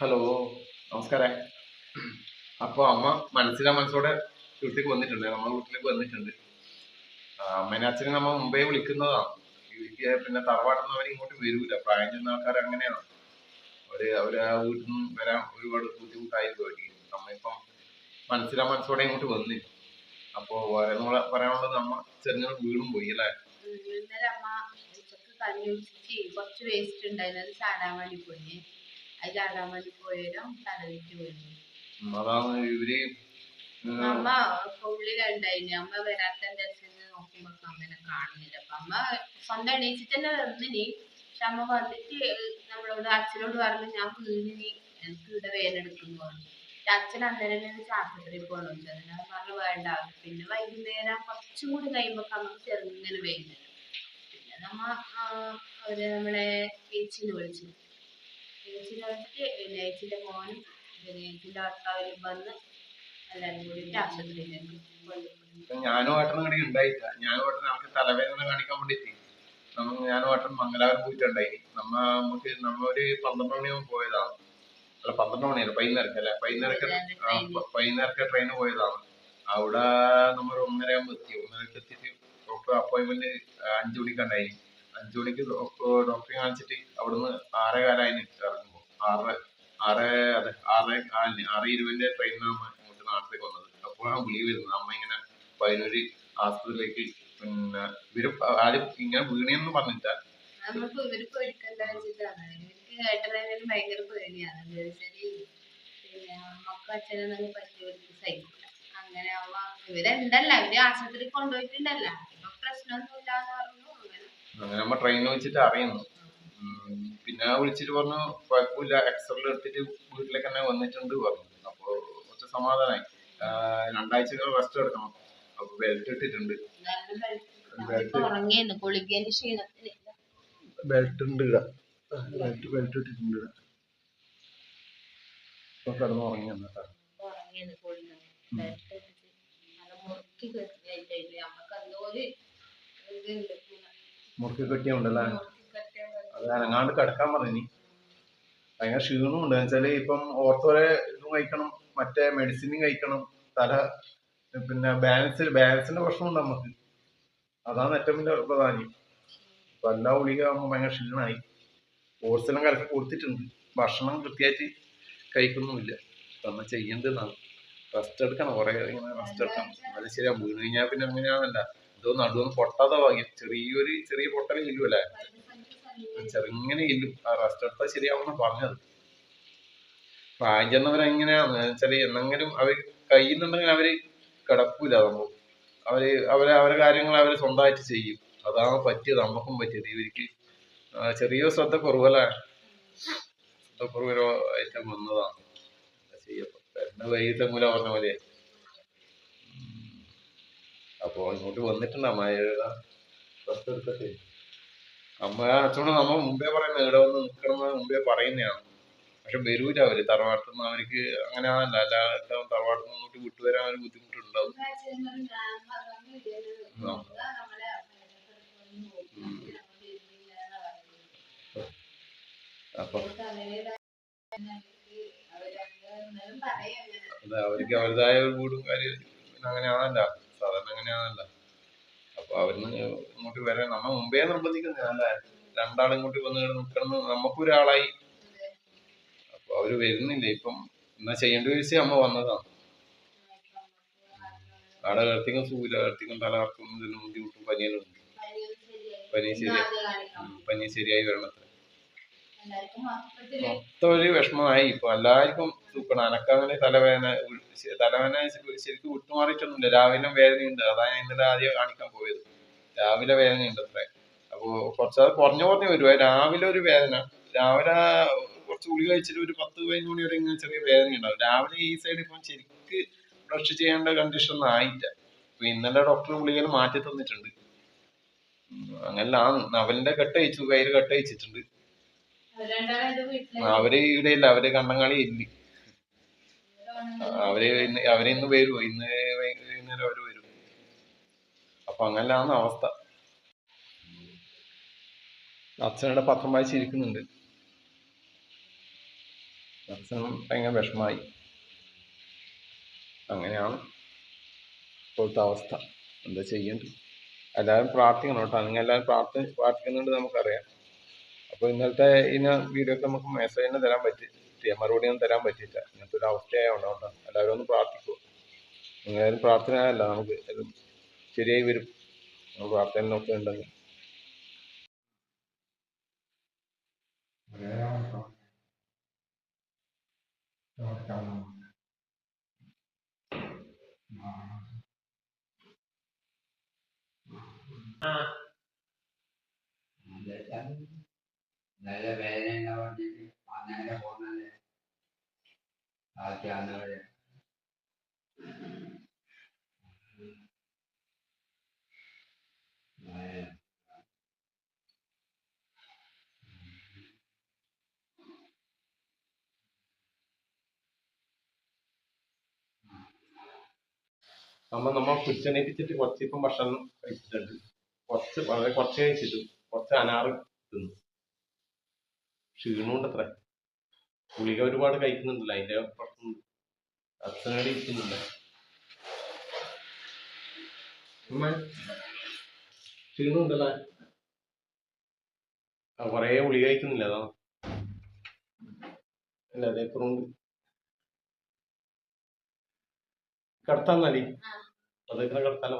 Hello നമസ്കാരം. അപ്പോൾ അമ്മ മനസ്സിലാ മനസ്സോടെ വീട്ടിലേക്ക് വന്നിട്ടുണ്ട്. നമ്മളെ വീട്ടിലേക്ക് വന്നിട്ടുണ്ട്. അമ്മേനെ അച്ഛനെ നമ്മ മുമ്പേ വിളിക്കുന്നതാണ് പിന്നെ തറവാട്ടിൽ നിന്ന് അവർ ഇങ്ങോട്ട് വരൂല. പ്രായം ചെന്ന ആൾക്കാർ അങ്ങനെയാണ്? അവർ അവർ ആ വീട്ടിൽ നിന്ന് വരാൻ ഒരുപാട് ബുദ്ധിമുട്ടായിരിക്കും അവർക്ക് നമ്മ ഇപ്പം മനസ്സിലാ മനസ്സോടെ ഇങ്ങോട്ട് വന്നു. അപ്പൊ നമ്മളെ പറയാനുള്ളത് അമ്മ ചെറിയ വീടും പോയി അല്ലേ? ഇന്നലെ അമ്മ കുറച്ച് വേസ്റ്റ് ഉണ്ടായിരുന്നു. അത് ചാടാൻ വേണ്ടി പോയി. അത് ചാടാൻ വേണ്ടി പോയാലും തലവിറ്റ് ഉം, അതാണ് ഇവർ അമ്മ ഉള്ളിലുണ്ടായിന് അമ്മ വരാത്തതിന്റെ അച്ഛന് നോക്കുമ്പോ അമ്മനെ കാണുന്നില്ല. അപ്പൊ അമ്മ സ്വന്തം എണീച്ചിട്ട് തന്നെ വന്നിനി. പക്ഷെ അമ്മ വന്നിട്ട് നമ്മളോട് അച്ഛനോട് പറഞ്ഞു ഞാൻ വീണിനി എനിക്ക് ഇവിടെ വേനെടുക്കുന്നു പറഞ്ഞു. അച്ഛൻ അന്നേരം തന്നെ ആശുപത്രിയിൽ പോകണം. ഞാൻ പറഞ്ഞു വേണ്ട. പിന്നെ വൈകുന്നേരം കുറച്ചും കൂടി കഴിയുമ്പോൾ നമുക്ക് ചെറുങ്ങനെ വേദന പിന്നെ നമ്മ അവർ നമ്മളെ ചേച്ചിനെ വിളിച്ചു. വിളിച്ചിട്ട് പിന്നെ ഏച്ചിന്റെ മോനും പിന്നെ ഏച്ചിന്റെ ഭർത്താവിനും വന്ന് എല്ലാരും കൂടിയിട്ട് ആശുപത്രിയിലേക്ക് ഞാനും കൂടി മംഗലാപുരം പോയിട്ടുണ്ടായി നമ്മ നമുക്ക് നമ്മ പന്ത്രണ്ട് മണിയാകുമ്പോൾ പോയതാണ്. അല്ല പന്ത്രണ്ട് മണിയല്ല പതിനേരക്ക് അല്ലെ? പതിനേരക്ക് പതിനേരക്ക് ട്രെയിന് പോയതാണ്. അവിടെ നമ്മൾ ഒന്നര ആകുമ്പോൾ എത്തി. ഒന്നരക്ക് എത്തിയിട്ട് ഡോക്ടർ അപ്പോയിന്റ്മെന്റ് അഞ്ചു മണിക്കുണ്ടായി അഞ്ചു മണിക്ക് ഡോക്ടറെ കാണിച്ചിട്ട് അവിടുന്ന് ഇറങ്ങുമ്പോൾ ആറ് ആറ് അതെ ആറ് കാലിന് ആറ് ഇരുപതിന്റെ ട്രെയിനിനാണ് നമ്മ ഇങ്ങോട്ട് നാട്ടിലേക്ക് വന്നത്. അപ്പോഴാണ് വിളി വരുന്നത് അമ്മ ഇങ്ങനെ പതിനൊരു ആസ്പത്രിയിലേക്ക് പിന്നെ ഇവർ ആരും ഇങ്ങനെ വീണിയെന്ന് പറഞ്ഞില്ല. നമ്മൾക്ക് ഇവർ പേടിക്കണ്ട വെച്ചിട്ടാണ് ഇവർക്ക് ഏട്ടനായാലും ഭയങ്കര പേടിയാണ്. എന്താ വെച്ചാൽ പിന്നെ അമ്മക്കും അച്ഛനൊന്നും പറ്റിയവർക്ക് സഹിക്കില്ല അങ്ങനെ അമ്മ ഇവരെന്തല്ല ഇവർ ആശുപത്രി കൊണ്ടുപോയിട്ടുണ്ടല്ല. ഇപ്പൊ പ്രശ്നമൊന്നും ഇല്ലാന്ന് പറഞ്ഞു. അങ്ങനെ നമ്മ ട്രെയിൻ വെച്ചിട്ട് അറിയുന്നു. പിന്നെ വിളിച്ചിട്ട് പറഞ്ഞു കുഴപ്പമില്ല. എക്സ്റേ എടുത്തിട്ട് വീട്ടിലേക്ക് തന്നെ വന്നിട്ടുണ്ട് പറഞ്ഞു. സമാധാനമായി രണ്ടാഴ്ചകൾ രണ്ടാഴ്ച റെസ്റ്റ് എടുക്കണം. അപ്പൊ ബെൽറ്റ് ഇട്ടിട്ടുണ്ട്. നല്ല ബെൽറ്റ് ഉണ്ട് ബെൽറ്റ് ബെൽറ്റ് ഇട്ടിട്ടുണ്ട് ഇപ്പൊ കിടന്ന് ഉറങ്ങി വന്നിട്ടാ മുറുക്കി കെട്ടിയുണ്ടല്ലേ. അത് അനങ്ങാണ്ട് കിടക്കാൻ പറഞ്ഞു ഭയങ്കര ക്ഷീണമുണ്ട്. എന്നുവെച്ചാൽ ഇപ്പം ഓർത്തോരെ ഇതും കഴിക്കണം. മറ്റേ മെഡിസിനും കഴിക്കണം. തല പിന്നെ ബാലൻസ് ബാലൻസിന്റെ പ്രശ്നമുണ്ട് നമുക്ക് അതാണ് ഏറ്റവും വലിയ പ്രധാനം ഇപ്പൊ എല്ലാ ഗുളിക ആകുമ്പോൾ ഭയങ്കര ക്ഷീണമായി കോഴ്സെല്ലാം കലക്കി കൊടുത്തിട്ടുണ്ട്. ഭക്ഷണം കൃത്യമായിട്ട് കഴിക്കുന്നുമില്ല. അപ്പൊ നമ്മൾ ചെയ്യേണ്ടതാണ്. റെസ്റ്റ് എടുക്കണം. കുറെ ഇങ്ങനെ റെസ്റ്റ് എടുക്കണം. അത് ശരിയാ. വീണ് കഴിഞ്ഞാൽ പിന്നെ അങ്ങനെയാണല്ല. ഇതോ നടുവൊന്നും പൊട്ടാതെ ഭാഗ്യം ചെറിയൊരു ചെറിയ പൊട്ടലേ ഇല്ലുമല്ലേ ചെറുങ്ങനെ ഇല്ലും. ആ റെസ്റ്റ് എടുത്താൽ ശരിയാവുന്ന പറഞ്ഞത്. എങ്ങനെയാന്ന് വെച്ചാൽ എന്നെങ്കിലും അവർ കഴിയുന്നുണ്ടെങ്കിൽ അവർ കിടക്കൂല നമ്മൾ അവർ അവർ അവരുടെ കാര്യങ്ങൾ അവർ സ്വന്തമായിട്ട് ചെയ്യും. അതാണ് പറ്റിയത് നമുക്കും പറ്റിയത്. ഇവർക്ക് ചെറിയ ശ്രദ്ധ കുറവല്ലേ ശ്രദ്ധ ആയിട്ട് വന്നതാണ്. എന്താ ചെയ്യപ്പോ പെണ്ണ് വൈകിട്ട് മൂല പറഞ്ഞ പോലെ. അപ്പൊ ഇങ്ങോട്ട് വന്നിട്ടുണ്ട് അമ്മ. റെസ്റ്റ് എടുക്കട്ടെ. അമ്മ അച്ഛനോട് നമ്മ മുമ്പേ പറയുന്നത് ഇവിടെ വന്ന് നിൽക്കണം മുമ്പേ പറയുന്നതാണ്. പക്ഷെ വരൂല അവർ തറവാട്ടിൽ നിന്ന് അവർക്ക് അങ്ങനെ ആണല്ല അല്ലാതെ തറവാട്ടിൽ നിന്ന് ഇങ്ങോട്ട് വിട്ടുവരാൻ ഒരു ബുദ്ധിമുട്ടുണ്ടാവും. അപ്പൊ അവർക്ക് അവരുടേതായ ഒരു വീടും കാര്യം അങ്ങനെ അങ്ങനെയാണല്ല സാധാരണ അങ്ങനെ അങ്ങനെയാണല്ല അപ്പൊ അവരിന്ന് ഇങ്ങോട്ട് വരാൻ നമ്മ മുമ്പേ നിർബന്ധിക്കുന്നില്ല. രണ്ടാളും ഇങ്ങോട്ട് വന്ന് നിക്കണം നമുക്കൊരാളായി അപ്പൊ അവർ വരുന്നില്ല. ഇപ്പം എന്നാ ചെയ്യേണ്ട ചോദിച്ചാൽ അമ്മ വന്നതാണ് അവിടെ കർത്തിക്കും സൂര്യ കേർത്തിക്കും തലകർക്കും ഇതിനും ബുദ്ധിമുട്ടും പനിയെല്ലാം ഉണ്ട്. പനി ശരി പനി ശരിയായി വരണത്ര. മൊത്തം ഒരു വിഷമമായി. ഇപ്പൊ എല്ലാവർക്കും സൂപ്പർ അനക്കങ്ങനെ തലവേദന തലവേദന ശരിക്കും വിട്ടുമാറിയിട്ടൊന്നുമില്ല. രാവിലെ വേദനയുണ്ട്. അതാണ് ഞാൻ ഇന്നലെ ആദ്യം കാണിക്കാൻ പോയത്. രാവിലെ വേദനയുണ്ട് അത്രേ. അപ്പോ കുറച്ചത് കുറഞ്ഞു കുറഞ്ഞു വരുവാ. രാവിലെ ഒരു വേദന. രാവിലെ കുറച്ച് ഗുളിക കഴിച്ചിട്ട് ഒരു പത്ത് പതിനഞ്ച് മണി വരെ ഇങ്ങനെ ചെറിയ വേദന ഉണ്ടാവും. രാവിലെ ഈ സൈഡ് ഇപ്പം ശരിക്ക് ബ്രഷ് ചെയ്യേണ്ട കണ്ടീഷൻ ഒന്നും ആയില്ല. അപ്പൊ ഇന്നലെ ഡോക്ടർ ഗുളികയിൽ മാറ്റി തന്നിട്ടുണ്ട്. ഉം, അങ്ങനെയാണ് നവലിന്റെ കെട്ട് അയച്ചു കയ്യിൽ കെട്ട് അയച്ചിട്ടുണ്ട് അവർ ഇവിടെ ഇല്ല അവർ കണ്ണങ്കാളി ഇല്ല അവർ ഇന്ന് അവർ ഇന്ന് വരുമോ ഇന്ന് വൈകുന്നേരം അവർ വരും. അപ്പൊ അങ്ങനെയാണ് അവസ്ഥ. അച്ഛനോട് പത്രം വായിച്ചിരിക്കുന്നുണ്ട്. അച്ഛനും ഭയങ്കര വിഷമായി അങ്ങനെയാണ് ഇപ്പോഴത്തെ അവസ്ഥ എന്താ ചെയ്യേണ്ടത് എല്ലാവരും പ്രാർത്ഥിക്കണം കേട്ടോ നിങ്ങൾ എല്ലാവരും പ്രാർത്ഥി പ്രാർത്ഥിക്കുന്നുണ്ട് നമുക്കറിയാം അപ്പോൾ ഇന്നലത്തെ ഇതിന് വീഡിയോ ഒക്കെ നമുക്ക് മെസ്സേജ് തന്നെ തരാൻ പറ്റി മറുപടി ഒന്നും തരാൻ പറ്റിയില്ല ഇങ്ങനത്തെ ഒരു അവസ്ഥയായതുകൊണ്ട് കേട്ടോ എല്ലാവരും ഒന്ന് പ്രാർത്ഥിക്കുക പ്രാർത്ഥന പ്രാർത്ഥനയല്ല നമുക്ക് ശരിയായി വരും നമ്മൾ പ്രാർത്ഥനയൊക്കെ ഉണ്ടെങ്കിൽ cho chồng à. để tránh. Này là về nên đâu đi bạn này là bọn này. À chờ nơi đây Yeah. നമ്മൾ നമ്മൾ കുറ്റണിപ്പിച്ചിട്ട് കുറച്ച് ഇപ്പം ഭക്ഷണം കഴിച്ചിട്ടുണ്ട്. കുറച്ച് വളരെ കുറച്ച് കഴിച്ചിട്ടു കുറച്ച് അനാറ് തിന്നു. ക്ഷീണമുണ്ട് അത്ര ഗുളിക ഒരുപാട് കഴിക്കുന്നുണ്ടല്ലോ. അതിന്റെ പ്രശ്നം അച്ഛനോട് ഇരിക്കുന്നില്ല അമ്മ ക്ഷീണമുണ്ടല്ലേ? കൊറേ ഗുളിക കഴിക്കുന്നില്ല? അതാ. അല്ല അതേപ്പുറം കിടത്താൻ നടി ആ. അതൊക്കെ കിടത്താലോ